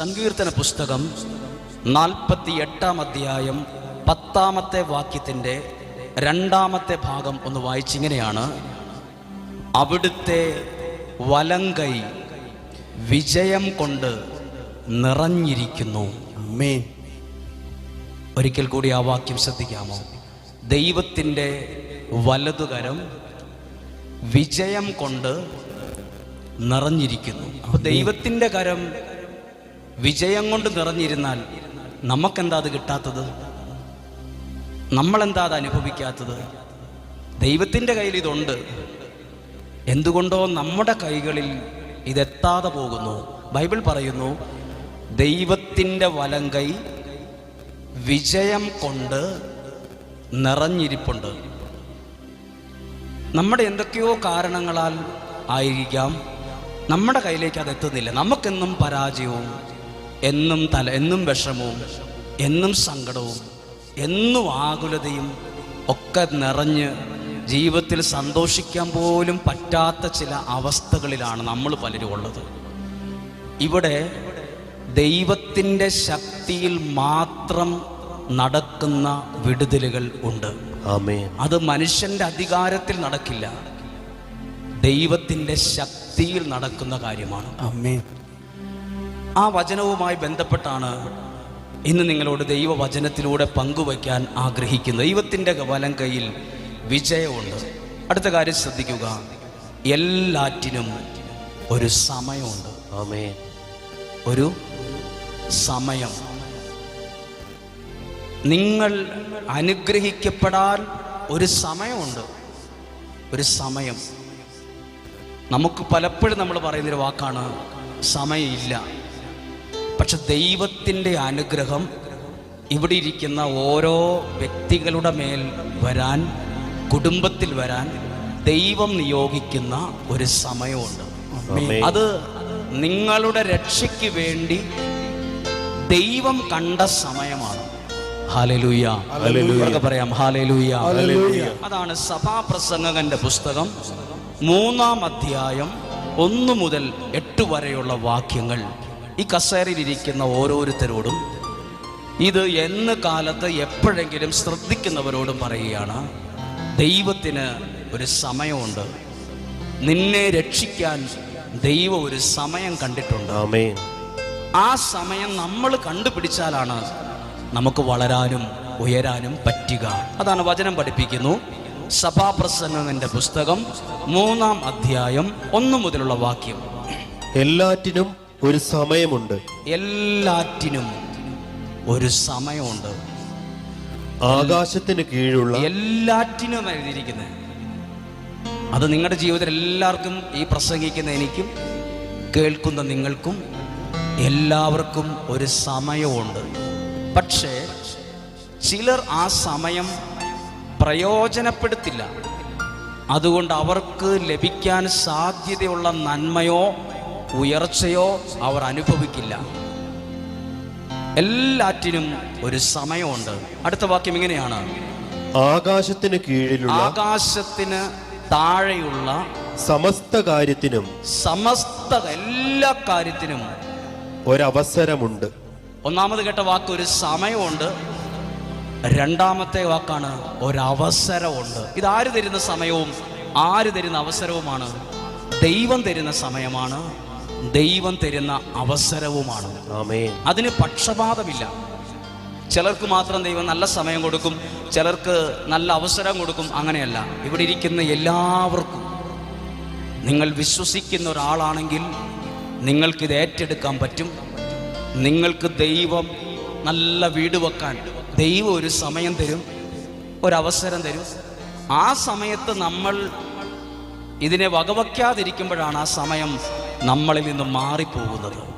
സങ്കീർത്തന പുസ്തകം നാൽപ്പത്തി എട്ടാം അധ്യായം പത്താമത്തെ വാക്യത്തിന്റെ രണ്ടാമത്തെ ഭാഗം ഒന്ന് വായിച്ചിങ്ങനെയാണ്. അവിടുത്തെ വലങ്കൈ വിജയം കൊണ്ട് നിറഞ്ഞിരിക്കുന്നു. മേ ഒരിക്കൽ കൂടി ആ വാക്യം ശ്രദ്ധിക്കാമോ? ദൈവത്തിന്റെ വലതുകരം വിജയം കൊണ്ട് നിറഞ്ഞിരിക്കുന്നു. അപ്പൊ ദൈവത്തിന്റെ കരം വിജയം കൊണ്ട് നിറഞ്ഞിരുന്നാൽ നമുക്കെന്താ അത് കിട്ടാത്തത്? നമ്മളെന്താ അത് അനുഭവിക്കാത്തത്? ദൈവത്തിന്റെ കയ്യിൽ ഇതുണ്ട്. എന്തുകൊണ്ടോ നമ്മുടെ കൈകളിൽ ഇതെത്താതെ പോകുന്നു. ബൈബിൾ പറയുന്നു ദൈവത്തിന്റെ വലം കൈ വിജയം കൊണ്ട് നിറഞ്ഞിരിപ്പുണ്ട്. നമ്മുടെ എന്തൊക്കെയോ കാരണങ്ങളാൽ ആയിരിക്കാം നമ്മുടെ കയ്യിലേക്ക് അത് എത്തുന്നില്ല. നമുക്കെന്നും പരാജയവും എന്നും തല എന്നും വിഷമവും എന്നും സങ്കടവും എന്നും ആകുലതയും ഒക്കെ നിറഞ്ഞ് ജീവിതത്തിൽ സന്തോഷിക്കാൻ പോലും പറ്റാത്ത ചില അവസ്ഥകളിലാണ് നമ്മൾ പലരും ഉള്ളത്. ഇവിടെ ദൈവത്തിന്റെ ശക്തിയിൽ മാത്രം നടക്കുന്ന വിടുതലുകൾ ഉണ്ട്. ആമേൻ. അത് മനുഷ്യന്റെ അധികാരത്തിൽ നടക്കില്ല. ദൈവത്തിന്റെ ശക്തിയിൽ നടക്കുന്ന കാര്യമാണ്. അമ്മേൻ ആ വചനവുമായി ബന്ധപ്പെട്ടാണ് ഇന്ന് നിങ്ങളോട് ദൈവവചനത്തിലൂടെ പങ്കുവയ്ക്കാൻ ആഗ്രഹിക്കുന്നത്. ദൈവത്തിന്റെ വലം കയ്യിൽ വിജയമുണ്ട്. അടുത്ത കാര്യം ശ്രദ്ധിക്കുക. എല്ലാറ്റിനും ഒരു സമയമുണ്ട്. ഒരു സമയം. നിങ്ങൾ അനുഗ്രഹിക്കപ്പെടാൻ ഒരു സമയമുണ്ട്. ഒരു സമയം. നമുക്ക് പലപ്പോഴും നമ്മൾ പറയുന്നൊരു വാക്കാണ് സമയമില്ല. പക്ഷെ ദൈവത്തിന്റെ അനുഗ്രഹം ഇവിടെ ഇരിക്കുന്ന ഓരോ വ്യക്തികളുടെ മേൽ വരാൻ കുടുംബത്തിൽ വരാൻ ദൈവം നിയോഗിക്കുന്ന ഒരു സമയമുണ്ട്. അത് നിങ്ങളുടെ രക്ഷയ്ക്ക് വേണ്ടി ദൈവം കണ്ട സമയമാണ്. പറയാം. അതാണ് സഭാപ്രസംഗകന്റെ പുസ്തകം മൂന്നാം അധ്യായം ഒന്നു മുതൽ എട്ട് വരെയുള്ള വാക്യങ്ങൾ. ഈ കസേരയിലിരിക്കുന്ന ഓരോരുത്തരോടും ഇത് എന്ന് കാലത്ത് എപ്പോഴെങ്കിലും ശ്രദ്ധിക്കുന്നവരോടും പറയുകയാണ് ദൈവത്തിന് ഒരു സമയമുണ്ട്. നിന്നെ രക്ഷിക്കാൻ ദൈവം ഒരു സമയം കണ്ടിട്ടുണ്ട്. ആ സമയം നമ്മൾ കണ്ടുപിടിച്ചാലാണ് നമുക്ക് വളരാനും ഉയരാനും പറ്റുക. അതാണ് വചനം പഠിപ്പിക്കുന്നു. സഭാപ്രസംഗന്റെ പുസ്തകം മൂന്നാം അധ്യായം ഒന്നു മുതലുള്ള വാക്യം. എല്ലാറ്റിനും ഒരു സമയമുണ്ട്. എല്ലാറ്റിനും ഒരു സമയമുണ്ട്. ആകാശത്തിന് കീഴുള്ള എല്ലാറ്റിനും എഴുതിയിരിക്കുന്നത്. അത് നിങ്ങളുടെ ജീവിതത്തിൽ എല്ലാവർക്കും ഈ പ്രസംഗിക്കുന്ന എനിക്കും കേൾക്കുന്ന നിങ്ങൾക്കും എല്ലാവർക്കും ഒരു സമയമുണ്ട്. പക്ഷേ ചിലർ ആ സമയം പ്രയോജനപ്പെടുത്തില്ല. അതുകൊണ്ട് അവർക്ക് ലഭിക്കാൻ സാധ്യതയുള്ള നന്മയോ ഉയർച്ചയോ അവർ അനുഭവിക്കില്ല. എല്ലാറ്റിനും ഒരു സമയമുണ്ട്. അടുത്ത വാക്യം ഇങ്ങനെയാണ്. ആകാശത്തിന് കീഴിലുള്ള ആകാശത്തിന് താഴെയുള്ള സമസ്ത കാര്യത്തിനും സമസ്ത എല്ലാ കാര്യത്തിനും ഒരവസരമുണ്ട്. ഒന്നാമത് കേട്ട വാക്ക് ഒരു സമയമുണ്ട്. രണ്ടാമത്തെ വാക്കാണ് ഒരവസരമുണ്ട്. ഇതാര് തരുന്ന സമയവും ആര് തരുന്ന അവസരവുമാണ്? ദൈവം തരുന്ന സമയമാണ്. ദൈവം തരുന്ന അവസരവുമാണ്. അതിന് പക്ഷപാതമില്ല. ചിലർക്ക് മാത്രം ദൈവം നല്ല സമയം കൊടുക്കും ചിലർക്ക് നല്ല അവസരം കൊടുക്കും അങ്ങനെയല്ല. ഇവിടെ ഇരിക്കുന്ന എല്ലാവർക്കും നിങ്ങൾ വിശ്വസിക്കുന്ന ഒരാളാണെങ്കിൽ നിങ്ങൾക്കിത് ഏറ്റെടുക്കാൻ പറ്റും. നിങ്ങൾക്ക് ദൈവം നല്ല വീട് വെക്കാൻ ദൈവം ഒരു സമയം തരും ഒരവസരം തരും. ആ സമയത്ത് നമ്മൾ ഇതിനെ വകവയ്ക്കാതിരിക്കുമ്പോഴാണ് ആ സമയം നമ്മളിൽ നിന്ന് മാറിപ്പോകുന്നത്.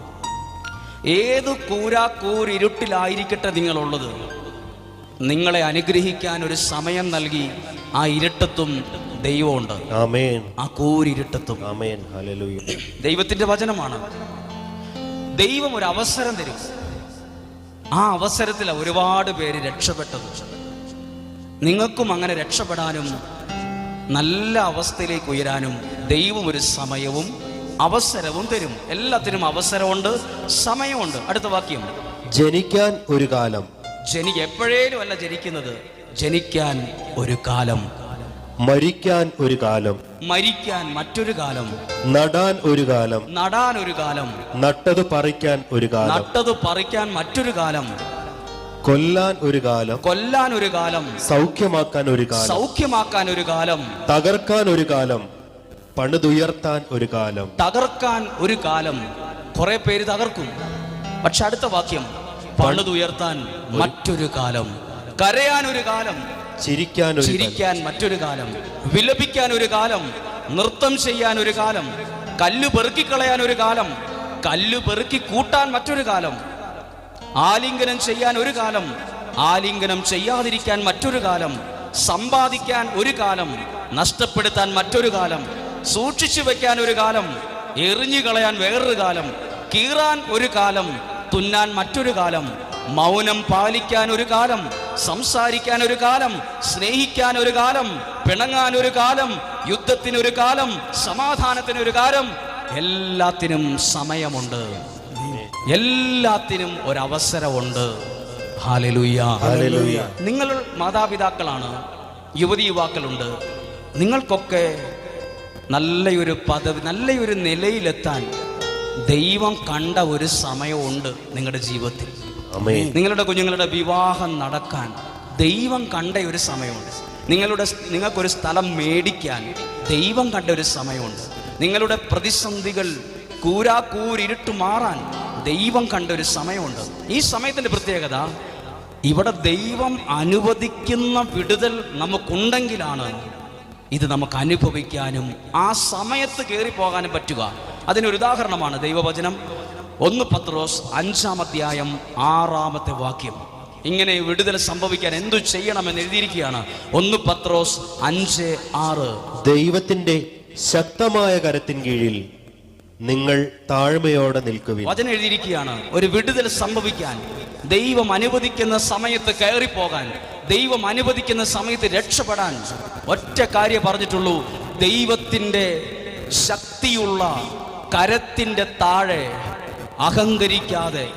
ഏത് കൂരാ കൂരിരുട്ടിലായിരിക്കട്ടെ നിങ്ങളുള്ളത്. നിങ്ങളെ അനുഗ്രഹിക്കാൻ ഒരു സമയം നൽകി ആ ഇരുട്ടത്തും ദൈവമുണ്ട്. ആ കൂരിരുട്ടത്തും. ദൈവത്തിന്റെ വചനമാണ്. ദൈവം ഒരു അവസരം തരും. ആ അവസരത്തിൽ ഒരുപാട് പേര് രക്ഷപ്പെട്ടത്. നിങ്ങൾക്കും അങ്ങനെ രക്ഷപ്പെടാനും നല്ല അവസ്ഥയിലേക്ക് ഉയരാനും ദൈവം ഒരു സമയവും അവസരവും തരും എല്ലാത്തിനും അവസരമുണ്ട് സമയമുണ്ട് അടുത്ത വാക്യം ജനിക്കാൻ ഒരു കാലം ജനി എപ്പോഴേലും അല്ല ജനിക്കുന്നത് ജനിക്കാൻ ഒരു കാലം മരിക്കാൻ ഒരു കാലം മരിക്കാൻ മറ്റൊരു കാലം നടാൻ ഒരു കാലം നടാൻ ഒരു കാലം നട്ടത് പറിക്കാൻ ഒരു കാലം നട്ടത് പറിക്കാൻ മറ്റൊരു കാലം കൊല്ലാൻ ഒരു കാലം കൊല്ലാൻ ഒരു കാലം സൗഖ്യമാക്കാൻ ഒരു കാലം സൗഖ്യമാക്കാൻ ഒരു കാലം തകർക്കാൻ ഒരു കാലം പണിതുയർത്താൻ ഒരു കാലം. തകർക്കാൻ ഒരു കാലം കുറെ പേര് തകർക്കും. പക്ഷെ അടുത്ത വാക്യം പണിതുയർത്താൻ മറ്റൊരു കാലം. കരയാൻ ഒരു കാലം ചിരിക്കാൻ ചിരിക്കാൻ മറ്റൊരു കാലം. വിലപിക്കാൻ ഒരു കാലം നൃത്തം ചെയ്യാൻ ഒരു കാലം കല്ല് പെറുക്കിക്കളയാൻ ഒരു കാലം കല്ല് പെറുക്കി കൂട്ടാൻ മറ്റൊരു കാലം. ആലിംഗനം ചെയ്യാൻ ഒരു കാലം ആലിംഗനം ചെയ്യാതിരിക്കാൻ മറ്റൊരു കാലം സമ്പാദിക്കാൻ ഒരു കാലം നഷ്ടപ്പെടുത്താൻ മറ്റൊരു കാലം. സൂക്ഷിച്ചു വെക്കാൻ ഒരു കാലം എറിഞ്ഞു കളയാൻ വേറൊരു കാലം കീറാൻ ഒരു കാലം തുന്നാൻ മറ്റൊരു കാലം മൗനം പാലിക്കാൻ ഒരു കാലം സംസാരിക്കാൻ ഒരു കാലം സ്നേഹിക്കാൻ ഒരു കാലം പിണങ്ങാൻ ഒരു കാലം യുദ്ധത്തിനൊരു കാലം സമാധാനത്തിനൊരു കാലം എല്ലാത്തിനും സമയമുണ്ട്. എല്ലാത്തിനും ഒരവസരമുണ്ട്. നിങ്ങൾ മാതാപിതാക്കളാണ് യുവതി യുവാക്കളുണ്ട്. നിങ്ങൾക്കൊക്കെ നല്ലൊരു പദവി നല്ലൊരു നിലയിലെത്താൻ ദൈവം കണ്ട ഒരു സമയമുണ്ട് നിങ്ങളുടെ ജീവിതത്തിൽ. നിങ്ങളുടെ കുഞ്ഞുങ്ങളുടെ വിവാഹം നടക്കാൻ ദൈവം കണ്ട ഒരു സമയമുണ്ട്. നിങ്ങളുടെ നിങ്ങൾക്കൊരു സ്ഥലം മേടിക്കാൻ ദൈവം കണ്ട ഒരു സമയമുണ്ട്. നിങ്ങളുടെ പ്രതിസന്ധികൾ കൂരാക്കൂരിട്ട് മാറാൻ ദൈവം കണ്ട ഒരു സമയമുണ്ട്. ഈ സമയത്തിന്റെ പ്രത്യേകത ഇവിടെ ദൈവം അനുവദിക്കുന്ന വിടുതൽ നമുക്കുണ്ടെങ്കിലാണ് ഇത് നമുക്ക് അനുഭവിക്കാനും ആ സമയത്ത് കയറി പോകാനും പറ്റുക. അതിനൊരു ഉദാഹരണമാണ് ദൈവവചനം. ഒന്ന് പത്രോസ് അഞ്ചാം അധ്യായം ആറാമത്തെ വാക്യം. ഇങ്ങനെ വിടുതൽ സംഭവിക്കാൻ എന്തു ചെയ്യണമെന്ന് എഴുതിയിരിക്കുകയാണ്. ഒന്ന് പത്രോസ് അഞ്ച് ആറ്. ദൈവത്തിന്റെ ശക്തമായ കരത്തിൻ കീഴിൽ നിങ്ങൾ താഴ്മയോടെ നിൽക്കുക വചനം എഴുതിയിരിക്കുകയാണ്. ഒരു വിടുതൽ സംഭവിക്കാൻ ദൈവം അനുവദിക്കുന്ന സമയത്ത് കയറിപ്പോകാൻ ദൈവം അനുവദിക്കുന്ന സമയത്ത് രക്ഷപ്പെടാൻ ഒറ്റ കാര്യം പറഞ്ഞിട്ടുള്ളൂ. ദൈവത്തിന്റെ ശക്തിയുള്ള കരത്തിന്റെ താഴെ അഹങ്കരിക്കാതെ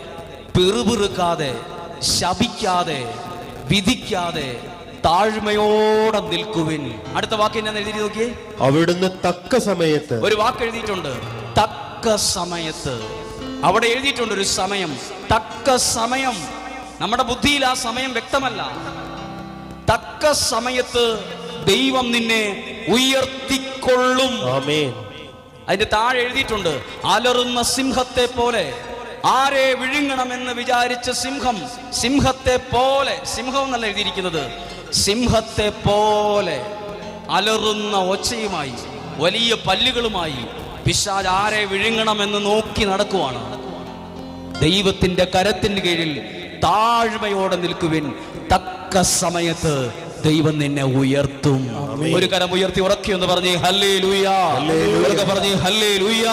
പിറുപിറുക്കാതെ ശപിക്കാതെ വിധിക്കാതെ താഴ്മയോടെ നിൽക്കുവിൻ. അടുത്ത വാക്ക് ഞാൻ എഴുതി നോക്കിയേ? അവിടുന്ന് തക്ക സമയത്ത് ഒരു വാക്ക് എഴുതിയിട്ടുണ്ട്. തക്ക സമയത്ത് അവിടെ എഴുതിയിട്ടുണ്ട് ഒരു സമയം. തക്ക സമയം. നമ്മുടെ ബുദ്ധിയിൽ ആ സമയം വ്യക്തമല്ല. തക്ക സമയത്ത് ദൈവം നിന്നെ ഉയർത്തിക്കൊള്ളും. അതിന്റെ താഴെ എഴുതിയിട്ടുണ്ട് അലറുന്ന സിംഹത്തെ പോലെ. ആരെ വിഴുങ്ങണമെന്ന് വിചാരിച്ച സിംഹം സിംഹത്തെ പോലെ. സിംഹം എന്നല്ല എഴുതിയിരിക്കുന്നത്. സിംഹത്തെ പോലെ. അലറുന്ന ഒച്ചയുമായി വലിയ പല്ലുകളുമായി പിശാജ് ആരെ വിഴുങ്ങണമെന്ന് നോക്കി നടക്കുവാണ്. ദൈവത്തിന്റെ കരത്തിന് കീഴിൽ താഴ്മയോടെ നിൽക്കുവിൻ. തക്ക സമയത്ത് ദൈവം നിന്നെ ഉയർത്തും. ഒരു കരം ഉയർത്തി ഉറക്കി എന്ന് പറഞ്ഞ് ഹല്ലേ ലൂയ പറഞ്ഞ് ഹല്ലേ ലൂയ